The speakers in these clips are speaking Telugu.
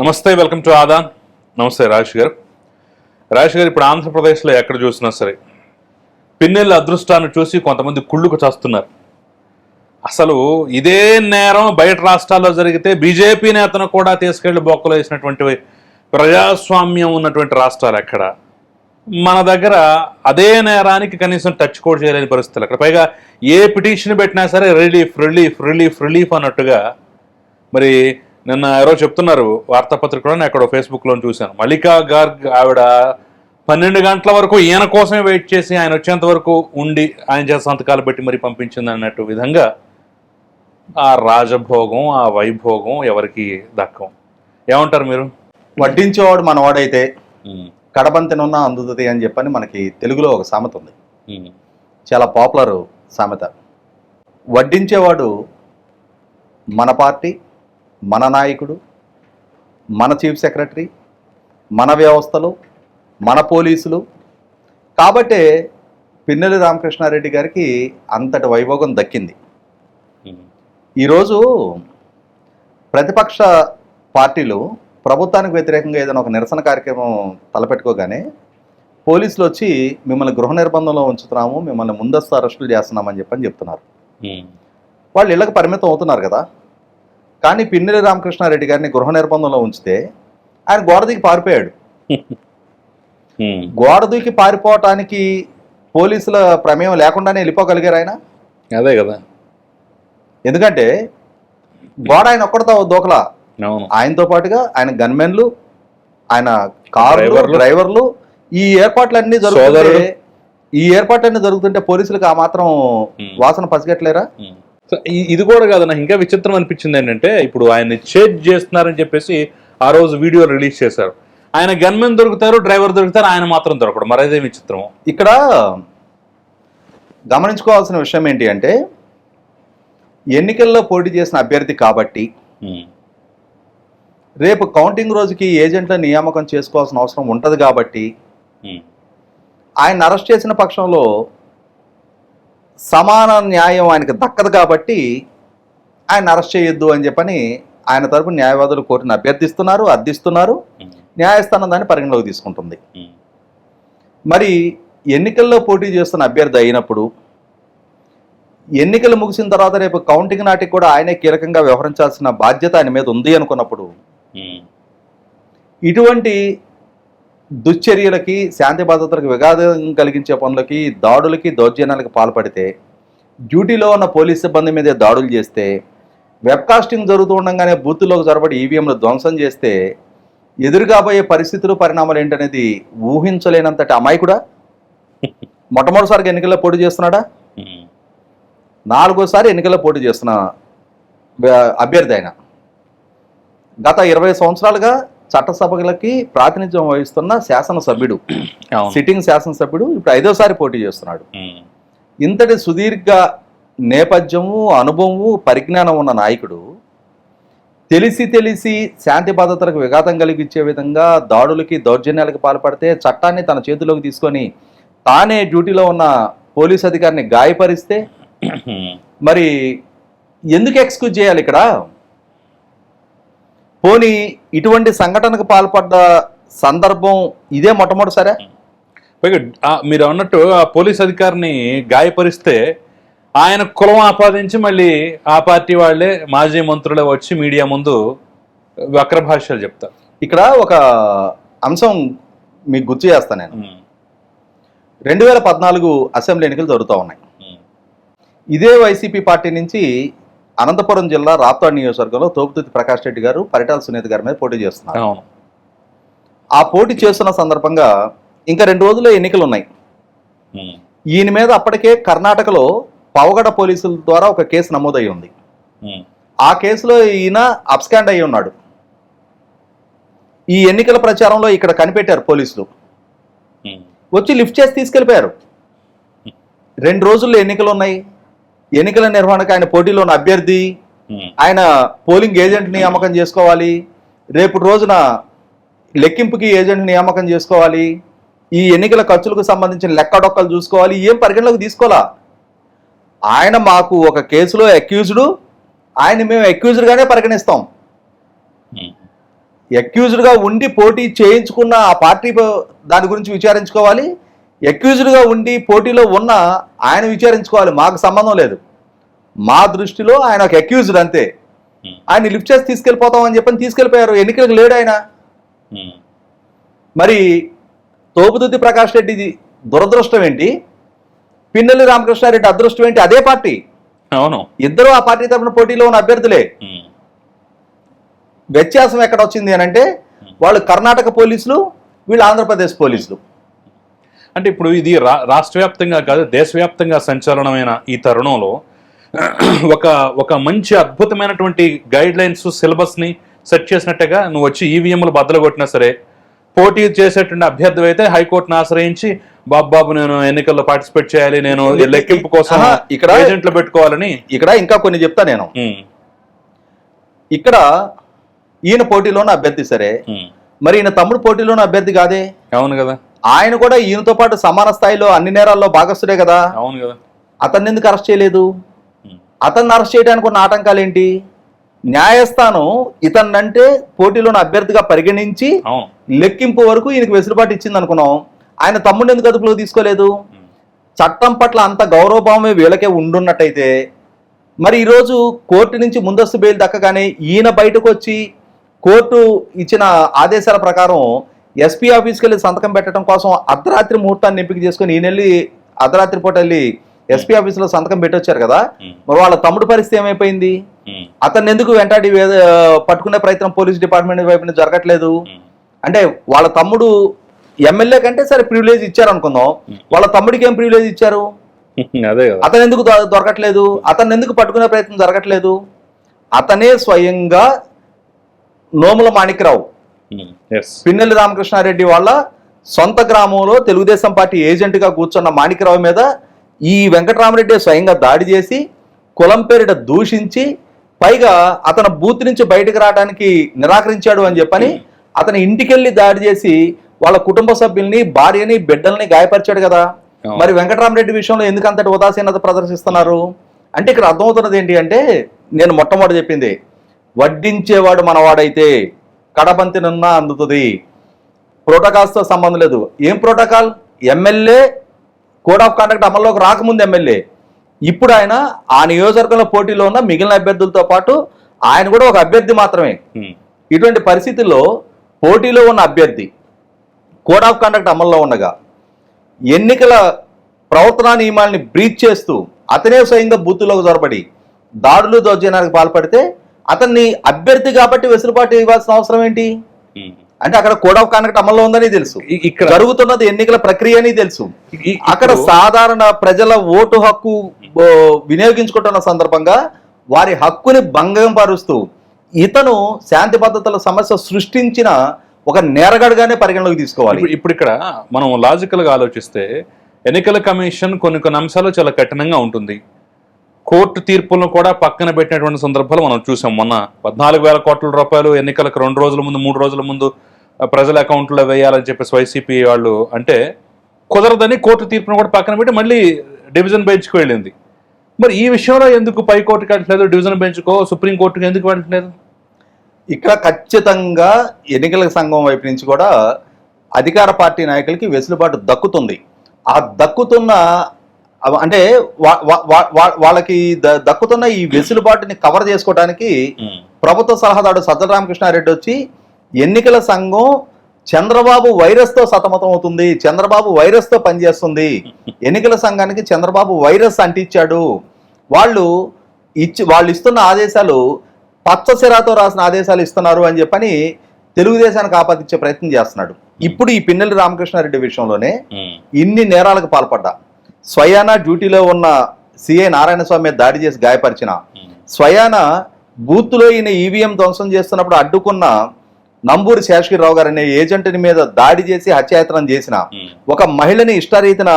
నమస్తే వెల్కమ్ టు ఆదా నమస్తే రాజేష్ గారు. రాజేష్ గారు ఇప్పుడు ఆంధ్రప్రదేశ్లో ఎక్కడ చూసినా సరే పిన్నెల అదృష్టాన్ని చూసి కొంతమంది కుళ్ళుకు చేస్తున్నారు. అసలు ఇదే నేరం బయట రాష్ట్రాల్లో జరిగితే బీజేపీ నేతను కూడా తీసుకెళ్ళి బొక్కలు వేసినటువంటి ప్రజాస్వామ్యం ఉన్నటువంటి రాష్ట్రాలు ఎక్కడ? మన దగ్గర అదే నేరానికి కనీసం టచ్ కూడా చేయలేని పరిస్థితులు. అక్కడ పైగా ఏ పిటిషన్ పెట్టినా సరే రిలీఫ్ రిలీఫ్ రిలీఫ్ రిలీఫ్ అన్నట్టుగా మరి నిన్న ఎవరో చెప్తున్నారు వార్తాపత్రికలో నేను ఎక్కడో ఫేస్బుక్లో చూశాను. మల్లికా గార్గ్ ఆవిడ పన్నెండు గంటల వరకు ఈయన కోసమే వెయిట్ చేసి ఆయన వచ్చేంత వరకు ఉండి ఆయన చేత సంతకాలు పెట్టి మరి పంపించింది అన్నట్టు విధంగా ఆ రాజభోగం ఆ వైభోగం ఎవరికి దక్కం. ఏమంటారు మీరు? వడ్డించేవాడు మనవాడైతే కడబంతినున్న అందుతుంది అని చెప్పని మనకి తెలుగులో ఒక సామెత ఉంది. చాలా పాపులర్ సామెత. వడ్డించేవాడు మన పార్టీ మన నాయకుడు మన చీఫ్ సెక్రటరీ మన వ్యవస్థలు మన పోలీసులు. కాబట్టే పిన్నెల రామకృష్ణారెడ్డి గారికి అంతటి వైభోగం దక్కింది. ఈరోజు ప్రతిపక్ష పార్టీలు ప్రభుత్వానికి వ్యతిరేకంగా ఏదైనా ఒక నిరసన కార్యక్రమం తలపెట్టుకోగానే పోలీసులు వచ్చి మిమ్మల్ని గృహ నిర్బంధంలో ఉంచుతున్నాము మిమ్మల్ని ముందస్తు అరెస్టులు చేస్తున్నామని చెప్పని చెప్తున్నారు. వాళ్ళు ఇళ్ళకి పరిమితం అవుతున్నారు కదా. కానీ పిన్నెల రామకృష్ణారెడ్డి గారిని గృహ నిర్బంధంలో ఉంచితే ఆయన గోడ దిగి పారిపోయాడు ఉమ్, గోడ దూకి పారిపోవటానికి పోలీసుల ప్రమేయం లేకుండానే వెళ్ళిపోగలిగారు ఆయన అదే కదా ఎందుకంటే గోడ ఆయన ఒక్కడితో దూకలా ఆయనతో పాటుగా ఆయన గన్మెన్లు ఆయన కార్లు డ్రైవర్లు. ఈ ఏర్పాట్లన్నీ జరుగుతుంటే. ఈ ఏర్పాట్లన్నీ జరుగుతుంటే పోలీసులకు ఆ మాత్రం. వాసన పసిగట్లేరా. సో ఇది కూడా కాదు నాకు ఇంకా విచిత్రం అనిపించింది ఏంటంటే ఇప్పుడు ఆయన్ని చేజ్ చేస్తున్నారని చెప్పేసి ఆ రోజు వీడియో రిలీజ్ చేశారు. ఆయన గన్మెన్ దొరుకుతారు డ్రైవర్ దొరుకుతారు ఆయన మాత్రం దొరకడు. మరి అదే విచిత్రం? ఇక్కడ గమనించుకోవాల్సిన విషయం ఏంటి అంటే ఎన్నికల్లో పోటీ చేసిన అభ్యర్థి కాబట్టి రేపు కౌంటింగ్ రోజుకి ఏజెంట్ల నియామకం చేసుకోవాల్సిన అవసరం ఉంటుంది కాబట్టి ఆయన అరెస్ట్ చేసిన పక్షంలో సమాన న్యాయం ఆయనకు దక్కదు కాబట్టి ఆయన అరెస్ట్ చేయొద్దు అని చెప్పని ఆయన తరపు న్యాయవాదులు కోర్టును అభ్యర్థిస్తున్నారు అర్థిస్తున్నారు. న్యాయస్థానం దాన్ని పరిగణలోకి తీసుకుంటుంది. మరి ఎన్నికల్లో పోటీ చేస్తున్న అభ్యర్థి అయినప్పుడు ఎన్నికలు ముగిసిన తర్వాత రేపు కౌంటింగ్ నాటికి కూడా ఆయనే కీలకంగా వ్యవహరించాల్సిన బాధ్యత ఆయన మీద ఉంది అనుకున్నప్పుడు ఇటువంటి దుశ్చర్యలకి శాంతి భద్రతలకు విఘాతం కలిగించే పనులకి దాడులకి దౌర్జన్యాలకు పాల్పడితే డ్యూటీలో ఉన్న పోలీస్ సిబ్బంది మీదే దాడులు చేస్తే వెబ్కాస్టింగ్ జరుగుతూ ఉండగానే బూతుల్లోకి జొరబడి ఈవీఎంలు ధ్వంసం చేస్తే ఎదురుగాబోయే పరిస్థితులు పరిణామాలు ఏంటనేది ఊహించలేనంతటి అమాయకుడా? మొట్టమొదటిసారిగా ఎన్నికల్లో పోటీ చేస్తున్నాడా? నాలుగోసారి ఎన్నికల్లో పోటీ చేస్తున్న అభ్యర్థి ఆయన. గత ఇరవై సంవత్సరాలుగా చట్టసభలకి ప్రాతినిధ్యం వహిస్తున్న శాసనసభ్యుడు. సిట్టింగ్ శాసనసభ్యుడు ఇప్పుడు ఐదోసారి పోటీ చేస్తున్నాడు. ఇంతటి సుదీర్ఘ నేపథ్యము అనుభవము పరిజ్ఞానం ఉన్న నాయకుడు తెలిసి తెలిసి శాంతి భద్రతలకు విఘాతం కలిగించే విధంగా దాడులకి దౌర్జన్యాలకు పాల్పడితే చట్టాన్ని తన చేతిలోకి తీసుకొని తానే డ్యూటీలో ఉన్న పోలీస్ అధికారిని గాయపరిస్తే మరి ఎందుకు ఎక్స్క్యూజ్ చేయాలి ఇక్కడ? పోనీ ఇటువంటి సంఘటనకు పాల్పడ్డ సందర్భం ఇదే మొట్టమొదటిసారా? పైగా మీరు అన్నట్టు ఆ పోలీస్ అధికారిని గాయపరిస్తే ఆయన కులం ఆపాదించి మళ్ళీ ఆ పార్టీ వాళ్ళే మాజీ మంత్రులే వచ్చి మీడియా ముందు వక్ర భాష్యాలు చెప్తారు. ఇక్కడ ఒక అంశం మీకు గుర్తు చేస్తాను నేను. రెండు వేల పద్నాలుగు అసెంబ్లీ ఎన్నికలు జరుగుతూ ఉన్నాయి. ఇదే వైసీపీ పార్టీ నుంచి అనంతపురం జిల్లా రాప్తాడ్ నియోజకవర్గంలో తోపుతుతి ప్రకాష్ రెడ్డి గారు పరిటాల సునీత గారి మీద పోటీ చేస్తున్నారు. అవును. ఆ పోటీ చేస్తున్న సందర్భంగా ఇంకా రెండు రోజుల్లో ఎన్నికలు ఉన్నాయి. ఈయన మీద అప్పటికే కర్ణాటకలో పవగడ పోలీసుల ద్వారా ఒక కేసు నమోదై ఉంది. ఆ కేసులో ఈయన అబ్స్కాండ్ అయి ఉన్నాడు. ఈ ఎన్నికల ప్రచారంలో ఇక్కడ కనిపెట్టారు పోలీసులు. వచ్చి లిఫ్ట్ చేసి తీసుకెళ్ళిపోయారు. రెండు రోజుల్లో ఎన్నికలు ఉన్నాయి. ఎన్నికల నిర్వహణకు ఆయన పోటీలో ఉన్న అభ్యర్థి ఆయన పోలింగ్ ఏజెంట్ నియామకం చేసుకోవాలి. రేపు రోజున లెక్కింపుకి ఏజెంట్ నియామకం చేసుకోవాలి. ఈ ఎన్నికల ఖర్చులకు సంబంధించిన లెక్కడొక్కలు చూసుకోవాలి. ఏం పరిగణలోకి తీసుకోవాలా? ఆయన మాకు ఒక కేసులో అక్యూజ్డ్ ఆయన మేము అక్యూజ్డ్గానే పరిగణిస్తాం. అక్యూజ్డ్గా ఉండి పోటీ చేయించుకున్న ఆ పార్టీ దాని గురించి విచారించుకోవాలి. అక్యూజ్డ్గా ఉండి పోటీలో ఉన్న ఆయన విచారించుకోవాలి. మాకు సంబంధం లేదు. మా దృష్టిలో ఆయన ఒక అక్యూజ్డ్ అంతే. ఉమ్, ఆయన లిఫ్ట్ చేసి తీసుకెళ్ళిపోతామని చెప్పని తీసుకెళ్ళిపోయారు. ఎన్నికలకు లేడు ఆయన. ఉమ్, మరి తోపుదుద్ది ప్రకాష్ రెడ్డిది దురదృష్టం ఏంటి? పిన్నెల్లి రామకృష్ణారెడ్డి అదృష్టం ఏంటి? అదే పార్టీ. అవును. ఇద్దరు ఆ పార్టీ తరపున పోటీలో ఉన్న అభ్యర్థులే. ఉమ్, వ్యత్యాసం ఎక్కడ వచ్చింది అని అంటే వాళ్ళు కర్ణాటక పోలీసులు వీళ్ళు ఆంధ్రప్రదేశ్ పోలీసులు. అంటే ఇప్పుడు ఇది రా రాష్ట్ర వ్యాప్తంగా కాదు దేశవ్యాప్తంగా సంచలనమైన ఈ తరుణంలో ఒక ఒక మంచి అద్భుతమైనటువంటి గైడ్ లైన్స్ సిలబస్ని సెట్ చేసినట్టుగా నువ్వు వచ్చి ఈవీఎంలు బద్దలు కొట్టినా సరే పోటీ చేసేటువంటి అభ్యర్థి అయితే హైకోర్టును ఆశ్రయించి బాబు బాబు నేను ఎన్నికల్లో పార్టిసిపేట్ చేయాలి నేను లెక్కింపు కోసం ఇక్కడ- ఏజెంట్లు పెట్టుకోవాలని ఇక్కడ ఇంకా కొన్ని చెప్తా నేను. ఇక్కడ ఈయన పోటీలోని అభ్యర్థి సరే మరి ఈయన తమ్ముడు పోటీలోని అభ్యర్థి కాదే? అవును కదా. ఆయన కూడా ఈయనతో పాటు సమాన స్థాయిలో అన్ని నేరాల్లో భాగస్తుడే కదా. అవును కదా. అతన్ని ఎందుకు అరెస్ట్ చేయలేదు? అతన్ని అరెస్ట్ చేయడానికి ఉన్న ఆటంకాలు ఏంటి న్యాయస్థానం ఇతన్నంటే పోటీలోని అభ్యర్థిగా పరిగణించి లెక్కింపు వరకు ఈయనకి వెసులుబాటు ఇచ్చింది అనుకున్నాం. ఆయన తమ్ముడిని ఎందుకు అదుపులో తీసుకోలేదు? చట్టం పట్ల అంత గౌరవభావమే వీళ్ళకే ఉండున్నట్టయితే మరి ఈరోజు కోర్టు నుంచి ముందస్తు బెయిల్ దక్కగానే ఈయన బయటకు వచ్చి కోర్టు ఇచ్చిన ఆదేశాల ప్రకారం ఎస్పీ ఆఫీస్కి వెళ్ళి సంతకం పెట్టడం కోసం అర్ధరాత్రి ముహూర్తాన్ని ఎంపిక చేసుకుని ఈయన వెళ్ళి అర్ధరాత్రి పూట వెళ్ళి ఎస్పీ ఆఫీసులో సంతకం పెట్టొచ్చారు కదా? మరి వాళ్ళ తమ్ముడు పరిస్థితి ఏమైపోయింది? అతన్ని ఎందుకు వెంటాడి పట్టుకునే ప్రయత్నం పోలీస్ డిపార్ట్మెంట్ వైపు జరగట్లేదు. అంటే వాళ్ళ తమ్ముడు ఎమ్మెల్యే కంటే సరే ప్రివిలేజ్ ఇచ్చారు అనుకుందాం. వాళ్ళ తమ్ముడికి ఏం ప్రివిలేజ్ ఇచ్చారు? అతను ఎందుకు దొరకట్లేదు? అతను ఎందుకు పట్టుకునే ప్రయత్నం జరగట్లేదు? అతనే స్వయంగా నోముల మాణిక్రావు పిన్నెల్లి రామకృష్ణారెడ్డి వాళ్ళ సొంత గ్రామంలో తెలుగుదేశం పార్టీ ఏజెంట్గా కూర్చున్న మాణిక్రావు మీద ఈ వెంకటరామరెడ్డి స్వయంగా దాడి చేసి కులం పేరిట దూషించి పైగా అతను బూత్ నుంచి బయటకు రావడానికి నిరాకరించాడు అని చెప్పని అతని ఇంటికెళ్ళి దాడి చేసి వాళ్ళ కుటుంబ సభ్యుల్ని భార్యని బిడ్డల్ని గాయపరిచాడు కదా. అవును. మరి వెంకటరామరెడ్డి విషయంలో ఎందుకు అంతటి ఉదాసీనత ప్రదర్శిస్తున్నారు? అంటే ఇక్కడ అర్థమవుతున్నది ఏంటి అంటే నేను మొట్టమొదటి చెప్పింది వడ్డించేవాడు మనవాడైతే కడబంతినన్నా అందుతుంది. ప్రోటోకాల్స్తో సంబంధం లేదు. ఏం protocol? MLA code of conduct అమల్లోకి రాకముందు ఎమ్మెల్యే. ఇప్పుడు ఆయన ఆ నియోజకవర్గంలో పోటీలో ఉన్న మిగిలిన అభ్యర్థులతో పాటు ఆయన కూడా ఒక అభ్యర్థి మాత్రమే. ఇటువంటి పరిస్థితుల్లో పోటీలో ఉన్న అభ్యర్థి కోడ్ ఆఫ్ కండక్ట్ అమల్లో ఉండగా ఎన్నికల ప్రవర్తనా నియమాల్ని బ్రీచ్ చేస్తూ అతనే స్వయంగా బూతులోకి జొరబడి దాడులు దౌర్జన్యానికి పాల్పడితే అతన్ని అభ్యర్థి కాబట్టి వెసులుబాటు ఇవ్వాల్సిన అవసరం ఏంటి. అంటే అక్కడ కోడ్ ఆఫ్ కండక్ట్ అమల్లో ఉందని తెలుసు. ఇక్కడ. జరుగుతున్నది ఎన్నికల ప్రక్రియ అని తెలుసు. అక్కడ సాధారణ ప్రజల ఓటు హక్కు వినియోగించుకుంటున్న సందర్భంగా వారి హక్కుని భంగం పరుస్తూ ఇతను శాంతి భద్రతల సమస్య సృష్టించిన ఒక నేరగాడుగానే పరిగణలోకి తీసుకోవాలి. ఇప్పుడు ఇప్పుడు ఇక్కడ మనం లాజికల్గా ఆలోచిస్తే ఎన్నికల కమిషన్ కొన్ని కొన్ని అంశాలు చాలా కఠినంగా ఉంటుంది. కోర్టు తీర్పులను కూడా పక్కన పెట్టినటువంటి సందర్భాలు మనం చూసాం. మొన్న పద్నాలుగు వేల కోట్ల రూపాయలు ఎన్నికలకు రెండు రోజుల ముందు మూడు రోజుల ముందు ప్రజల అకౌంట్లో వేయాలని చెప్పేసి వైసీపీ వాళ్ళు అంటే కుదరదని కోర్టు తీర్పును కూడా పక్కన పెట్టి మళ్ళీ డివిజన్ బెంచ్కి వెళ్ళింది. మరి ఈ విషయంలో ఎందుకు పై కోర్టుకి వెళ్ళట్లేదు డివిజన్ బెంచ్కో సుప్రీంకోర్టుకి ఎందుకు వెళ్ళట్లేదు ఇక్కడ ఖచ్చితంగా ఎన్నికల సంఘం వైపు నుంచి కూడా అధికార పార్టీ నాయకులకి వెసులుబాటు దక్కుతుంది. ఆ దక్కుతున్న అంటే వాళ్ళకి దక్కుతున్న ఈ వెసులుబాటుని కవర్ చేసుకోవడానికి ప్రభుత్వ సలహాదారు సజ్జల రామకృష్ణారెడ్డి వచ్చి ఎన్నికల సంఘం చంద్రబాబు వైరస్తో సతమతం అవుతుంది చంద్రబాబు వైరస్తో పనిచేస్తుంది. ఎన్నికల సంఘానికి చంద్రబాబు వైరస్ అంటించాడు. వాళ్ళు ఇచ్చి వాళ్ళు ఇస్తున్న ఆదేశాలు పచ్చ సిరాతో రాసిన ఆదేశాలు ఇస్తున్నారు అని చెప్పని తెలుగుదేశానికి ఆపాదించే ప్రయత్నం చేస్తున్నాడు. ఇప్పుడు ఈ పిన్నెల్లి రామకృష్ణారెడ్డి విషయంలోనే ఇన్ని నేరాలకు పాల్పడ్డా. స్వయాన డ్యూటీలో ఉన్న సిఐ నారాయణ స్వామి మీద దాడి చేసి గాయపరిచిన. స్వయాన బూత్లో ఈయన ఈవీఎం ధ్వంసం చేస్తున్నప్పుడు అడ్డుకున్న నంబూరి శేషగిరిరావు గారు అనే ఏజెంట్ని మీద దాడి చేసి హత్యాయత్నం చేసిన. ఒక మహిళని ఇష్టారీతిన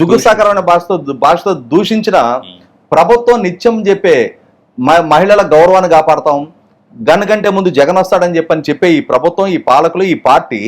జుగుసాకరమైన భాషతో భాషతో దూషించిన. ప్రభుత్వం నిత్యం చెప్పే మహిళల గౌరవాన్ని కాపాడతాం. గన్ కంటే ముందు జగన్ వస్తాడని చెప్పని చెప్పే ఈ ప్రభుత్వం ఈ పాలకులు ఈ పార్టీ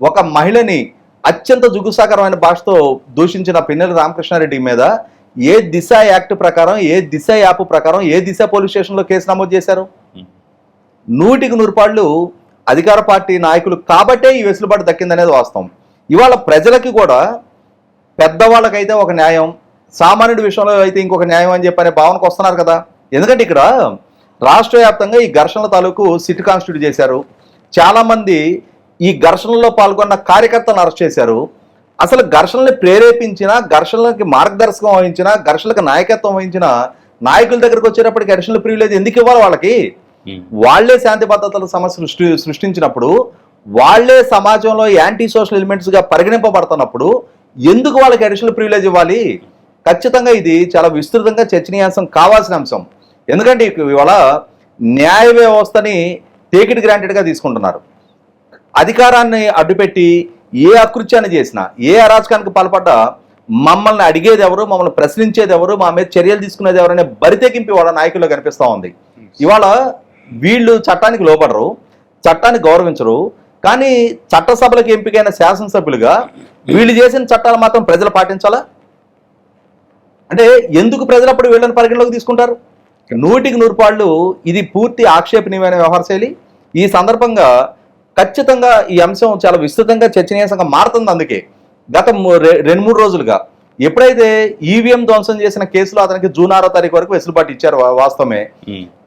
ఒక మహిళని అత్యంత జుగుసాకరమైన భాషతో దూషించిన పిన్నెల రామకృష్ణారెడ్డి మీద ఏ దిశ యాక్ట్ ప్రకారం ఏ దిశ యాప్ ప్రకారం ఏ దిశ పోలీస్ స్టేషన్లో కేసు నమోదు చేశారు. నూటికి నూరు పాళ్ళు అధికార పార్టీ నాయకులు కాబట్టే ఈ వెసులుబాటు దక్కిందనేది వాస్తవం. ఇవాళ ప్రజలకి కూడా పెద్దవాళ్ళకైతే ఒక న్యాయం సామాన్యుడి విషయంలో అయితే ఇంకొక న్యాయం అని చెప్పనే భావనకు వస్తున్నారు కదా. ఎందుకంటే ఇక్కడ రాష్ట్ర వ్యాప్తంగా ఈ ఘర్షణల తాలూకు సిట్ కాన్స్టిట్యూట్ చేశారు. చాలామంది ఈ ఘర్షణలో పాల్గొన్న కార్యకర్తలను అరెస్ట్ చేశారు. అసలు ఘర్షణల్ని ప్రేరేపించిన ఘర్షణలకి మార్గదర్శకం వహించిన ఘర్షణలకు నాయకత్వం వహించిన నాయకుల దగ్గరకు వచ్చేటప్పటికి ఘర్షణల ప్రివిలేజ్ ఎందుకు ఇవ్వాలి వాళ్ళకి? వాళ్ళే శాంతి భద్రతల సమస్య సృష్టి సృష్టించినప్పుడు వాళ్ళే సమాజంలో యాంటీ సోషల్ ఎలిమెంట్స్గా పరిగణింపబడుతున్నప్పుడు ఎందుకు వాళ్ళకి అడిషనల్ ప్రివిలేజ్ ఇవ్వాలి? ఖచ్చితంగా ఇది చాలా విస్తృతంగా చర్చనీయాంశం కావాల్సిన అంశం. ఎందుకంటే ఇవాళ న్యాయ వ్యవస్థని టేకిట్ గ్రాంటెడ్గా తీసుకుంటున్నారు. అధికారాన్ని అడ్డుపెట్టి ఏ అకృత్యాన్ని చేసినా ఏ అరాచకానికి పాల్పడ్డా మమ్మల్ని అడిగేది ఎవరు మమ్మల్ని ప్రశ్నించేది ఎవరు మా మీద చర్యలు తీసుకునేది ఎవరు అనే బరితెగింపు వాళ్ళ నాయకుల్లో కనిపిస్తూ ఉంది. ఇవాళ వీళ్ళు చట్టానికి లోపడరు చట్టాన్ని గౌరవించరు కానీ చట్టసభలకు ఎంపికైన శాసనసభ్యులుగా వీళ్ళు చేసిన చట్టాలు మాత్రం ప్రజలు పాటించాలా? అంటే ఎందుకు ప్రజలు అప్పుడు వీళ్ళని పరిగణలోకి తీసుకుంటారు? నూటికి నూరు పాళ్ళు ఇది పూర్తి ఆక్షేపణీయమైన వ్యవహార శైలి. ఈ సందర్భంగా ఖచ్చితంగా ఈ అంశం చాలా విస్తృతంగా చర్చనీయాంశంగా మారుతుంది అందుకే. గత రెండు మూడు రోజులుగా ఎప్పుడైతే ఈవీఎం ధ్వంసం చేసిన కేసులో అతనికి జూన్ ఆరో తారీఖు వరకు వెసులుబాటు ఇచ్చారు వాస్తవమే.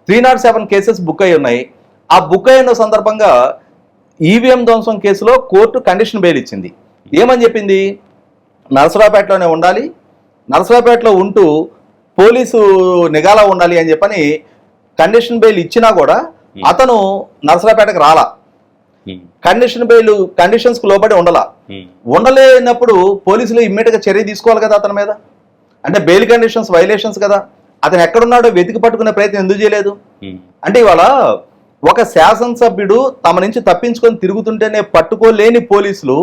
Three not seven cases book అయి ఉన్నాయి. ఆ బుక్ అయిన సందర్భంగా ఈవీఎం ధ్వంసం కేసులో కోర్టు కండిషన్ బెయిల్ ఇచ్చింది. ఏమని చెప్పింది? నరసరావుపేటలోనే ఉండాలి. నరసరావుపేటలో ఉంటూ పోలీసు నిఘాలో ఉండాలి అని చెప్పని కండిషన్ బెయిల్ ఇచ్చినా కూడా అతను నరసరావుపేటకు రాలా. కండిషన్ బెయిల్ కండిషన్స్కు లోబడి ఉండాల. ఉండలేనప్పుడు పోలీసులు ఇమ్మీడియట్గా చర్య తీసుకోవాలి కదా అతని మీద? అంటే బెయిల్ కండిషన్స్ వైలేషన్స్ కదా? అతను ఎక్కడున్నాడో వెతికి పట్టుకునే ప్రయత్నం ఎందుకు చేయలేదు? అంటే ఇవాళ ఒక శాసనసభ్యుడు తమ నుంచి తప్పించుకొని తిరుగుతుంటేనే పట్టుకోలేని పోలీసులు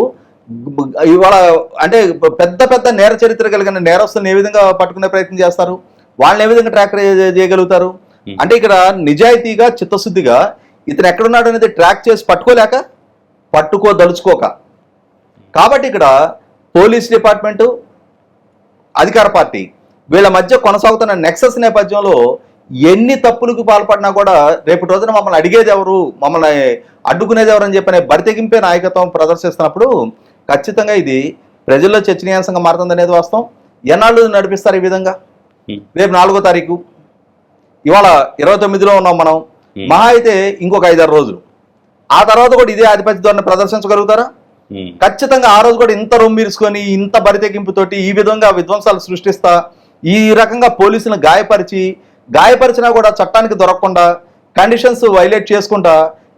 ఇవాళ అంటే పెద్ద పెద్ద నేర చరిత్ర కలిగిన నేరస్తులను ఏ విధంగా పట్టుకునే ప్రయత్నం చేస్తారు? వాళ్ళని ఏ విధంగా ట్రాక్ చేయగలుగుతారు? అంటే ఇక్కడ నిజాయితీగా చిత్తశుద్ధిగా ఇతను ఎక్కడున్నాడు అనేది ట్రాక్ చేసి పట్టుకోలేక పట్టుకోదలుచుకోక కాబట్టి ఇక్కడ పోలీస్ డిపార్ట్మెంటు అధికార పార్టీ వీళ్ళ మధ్య కొనసాగుతున్న నెక్సస్ నేపథ్యంలో ఎన్ని తప్పులకు పాల్పడినా కూడా రేపటి రోజున మమ్మల్ని అడిగేది ఎవరు మమ్మల్ని అడ్డుకునేది ఎవరు అని చెప్పనే బరితెగింపే నాయకత్వం ప్రదర్శిస్తున్నప్పుడు ఖచ్చితంగా ఇది ప్రజల్లో చర్చనీయాంశంగా మారుతుంది అనేది వాస్తవం. ఎన్నాళ్ళు నడిపిస్తారు ఈ విధంగా? రేపు నాలుగో తారీఖు. ఇవాళ ఇరవై తొమ్మిదిలో ఉన్నాం మనం. మహా అయితే ఇంకొక ఐదారు రోజులు. ఆ తర్వాత కూడా ఇదే ఆధిపత్య ధోరణి ప్రదర్శించగలుగుతారా? ఖచ్చితంగా ఆ రోజు కూడా ఇంత రొమ్మిరుసుకొని ఇంత బరితెగింపుతోటి ఈ విధంగా విధ్వంసాలు సృష్టిస్తా ఈ రకంగా పోలీసులను గాయపరిచి గాయపరిచినా కూడా చట్టానికి దొరకకుండా కండిషన్స్ వైలేట్ చేసుకుంటా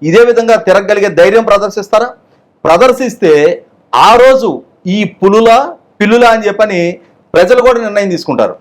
ఇదే విధంగా తిరగగలిగే ధైర్యం ప్రదర్శిస్తారా? ప్రదర్శిస్తే ఆ రోజు ఈ పులుల పిల్లుల అని చెప్పని ప్రజలు కూడా నిర్ణయం తీసుకుంటారు.